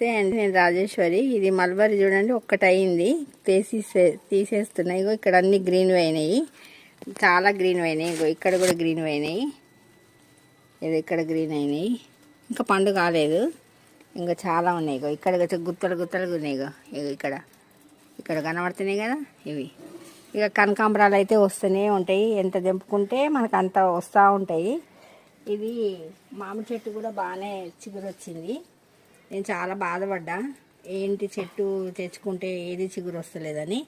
నమస్తే అండి. నేను రాజేశ్వరి. ఇది మల్బరీ చూడండి ఒక్కటయింది. తీసేసే తీసేస్తున్నాయి ఇక్కడ అన్ని గ్రీన్ అయినాయి చాలా గ్రీన్ అయినాయి ఇక్కడ కూడా గ్రీన్ అయినాయి ఇది ఇక్కడ గ్రీన్ అయినాయి. ఇంకా పండు కాలేదు. ఇంకా చాలా ఉన్నాయి. ఇక్కడ గుత్తలు గుత్తలు ఉన్నాయి. ఇగో ఇక్కడ. ఇక్కడ కనబడుతున్నాయి కదా ఇవి. ఇక కనకాంబరాలు అయితే వస్తూనే ఉంటాయి. ఎంత తెంపుకుంటే మనకు అంత వస్తూ ఉంటాయి. ఇది మామిడి చెట్టు కూడా బాగానే చిగురు వచ్చింది నేను చాలా బాధపడ్డా. ఏంటి చెట్టు తెచ్చుకుంటే ఏది చిగురు వస్తలేదని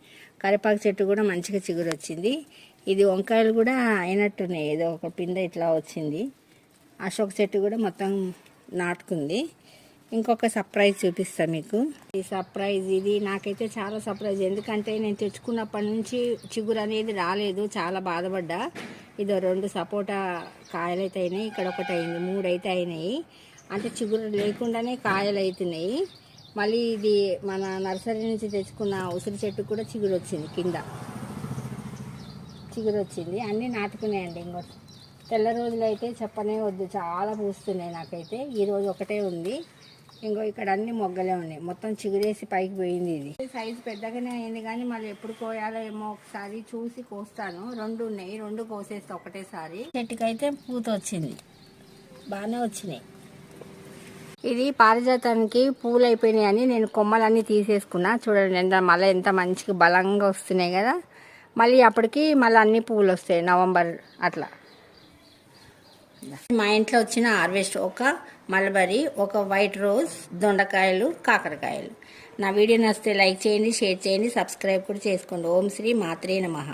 కరివేపాకు చెట్టు కూడా మంచిగా చిగురు వచ్చింది ఇది వంకాయలు కూడా అయినట్టున్నాయి. ఏదో ఒక పింద ఇట్లా వచ్చింది. అశోక్ చెట్టు కూడా మొత్తం నాటుకుంది. ఇంకొక సర్ప్రైజ్ చూపిస్తా మీకు. ఈ సర్ప్రైజ్ ఇది. నాకైతే చాలా సర్ప్రైజ్. ఎందుకంటే నేను తెచ్చుకున్నప్పటి నుంచి చిగురు అనేది రాలేదు. చాలా బాధపడ్డా. ఇదో రెండు సపోటా కాయలు అయితే అయినాయి. ఇక్కడ ఒకటి అయింది మూడు అయితే అయినాయి. అంటే చిగురు లేకుండానే కాయలు అవుతున్నాయి మళ్ళీ ఇది మన నర్సరీ నుంచి తెచ్చుకున్న ఉసిరి చెట్టు కూడా చిగురు వచ్చింది కింద. చిగురు వచ్చింది అన్నీ నాటుకున్నాయండి ఇంకో తెల్ల రోజులు అయితే చెప్పనే వద్దు. చాలా పూస్తున్నాయి నాకైతే. ఈరోజు ఒకటే ఉంది. ఇంకో ఇక్కడ అన్ని మొగ్గలే ఉన్నాయి. మొత్తం చిగురేసి పైకి పోయింది ఇది. సైజు పెద్దగానే అయింది కానీ మళ్ళీ ఎప్పుడు కోయాలో ఏమో ఒకసారి చూసి కోస్తాను. రెండు ఉన్నాయి. రెండు కోసేస్తా ఒకటేసారి. చెట్టుకైతే పూత వచ్చింది బాగానే వచ్చినాయి. ఇది పారిజాతానికి పూలు అయిపోయినాయి అని నేను కొమ్మలన్నీ తీసేసుకున్నా. చూడండి ఎంత మళ్ళీ ఎంత మంచిగా బలంగా వస్తున్నాయి కదా. మళ్ళీ అప్పటికి మళ్ళీ అన్ని పువ్వులు వస్తాయి నవంబర్ అట్లా. మా ఇంట్లో వచ్చిన హార్వెస్ట్ ఒక మల్బరీ ఒక వైట్ రోజ్ దొండకాయలు కాకరకాయలు. నా వీడియో నచ్చితే లైక్ చేయండి షేర్ చేయండి సబ్స్క్రైబ్ కూడా చేసుకోండి. ఓం శ్రీ మాత్రే నమః.